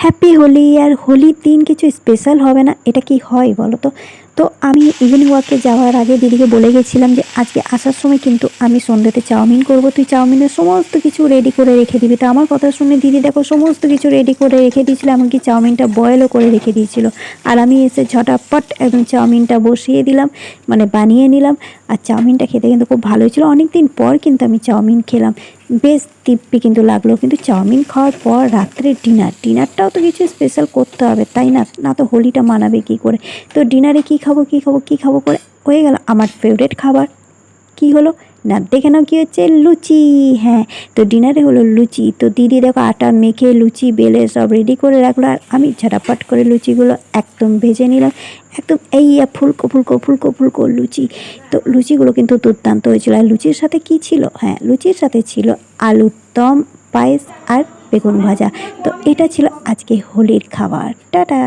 Happy Holi আর হোলির দিন কিছু স্পেশাল হবে না এটা কি হয় বলো তো? তো আমি ইভিনিং ওয়াকে যাওয়ার আগে দিদিকে বলে গেছিলাম যে, আজকে আসার সময় কিন্তু আমি সন্ধ্যেতে চাউমিন করব। তুই চাউমিনের সমস্ত কিছু রেডি করে রেখে দিবি। তো আমার কথা শুনে দিদি দেখো সমস্ত কিছু রেডি করে রেখে দিয়েছিল, এমনকি চাউমিনটা বয়েলও করে রেখে দিয়েছিল। আর আমি এসে ঝটাপট একদম চাউমিনটা বসিয়ে দিলাম মানে বানিয়ে নিলাম। আর চাউমিনটা খেতে কিন্তু খুব ভালো হয়েছিল। অনেক দিন পর কিন্তু আমি চাউমিন খেলাম। বেশ তৃপ্তি কিন্তু লাগল। কিন্তু চাউমিন খাওয়ার পর রাত্রে ডিনার। ডিনারটাও তো কিছু স্পেশাল করতে হবে, তাই না? না তো হোলিটা মানাবে কী করে? তো ডিনারে কী খাব কী খাব কী খাব করে হয়ে গেল আমার ফেভারিট খাবার। কি হলো? না, দেখে নাও কী হচ্ছে? লুচি হ্যাঁ তো ডিনারে হলো লুচি। তো দিদি দেখো আটা মেখে লুচি, বেলে সব রেডি করে রাখল। আর আমি ঝটাপট করে লুচিগুলো একদম ভেজে নিলাম। একদম এই ফুলকো ফুলকো ফুলকো ফুলকো লুচি। তো লুচিগুলো কিন্তু দুর্দান্ত হয়েছিল। আর লুচির সাথে কি ছিল? হ্যাঁ লুচির সাথে ছিল আলুর দম, পায়েস আর বেগুন ভাজা। তো এটা ছিল আজকে হোলির খাবার। টাটা!